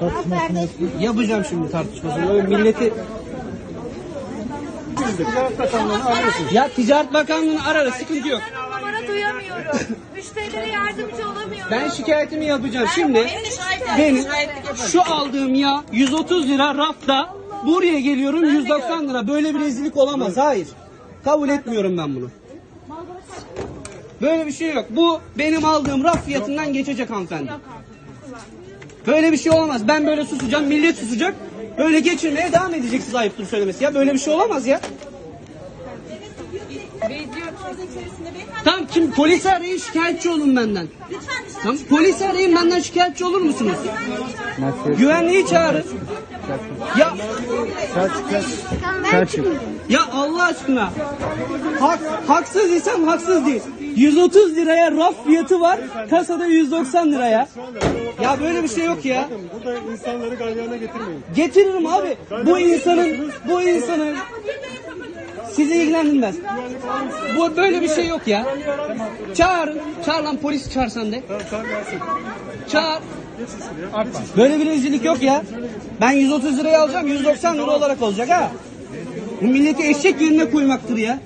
Tartışmasını yapsın. Yapacağım şimdi tartışmasını. Öyle milleti Ticaret Bakanlığı'nı arıyorsun. ya Ticaret Bakanlığı'nı ararız sıkıntı yok. Numara duyamıyorum. Müşterilere yardımcı olamıyorum. Ben şikayetimi yapacağım. Şimdi benim şu aldığım yağ 130 lira rafta buraya geliyorum 190 lira. Böyle bir rezillik olamaz. Hayır. Kabul etmiyorum ben bunu. Böyle bir şey yok. Bu benim aldığım raf fiyatından geçecek hanımefendi. Böyle bir şey olamaz. Ben böyle susacağım, millet susacak. Böyle geçirmeye devam edeceksiniz ayıptır söylemesi. Ya böyle bir şey olamaz ya. Tamam kim polisi arayın şikayetçi olun benden. Tamam polisi arayın benden şikayetçi olur musunuz? Güvenliği çağırın. Ya ya Allah aşkına. Hak, haksız isem haksız değil. 130 liraya raf fiyatı var. Kasada 190 liraya. Ya böyle bir şey yok ya. Burada insanları galyana getirmeyin. Getiririm abi. Bu insanın bu insanın sizi ilgilendirmez. Bu böyle bir şey yok ya. Çağırın. Çağır lan polisi çağırsan de. Sen gelsin. Çağır. Böyle bir rezillik yok ya. Ben 130 liraya alacağım 190 lira olarak olacak ha. Bu milleti eşek yerine koymaktır ya.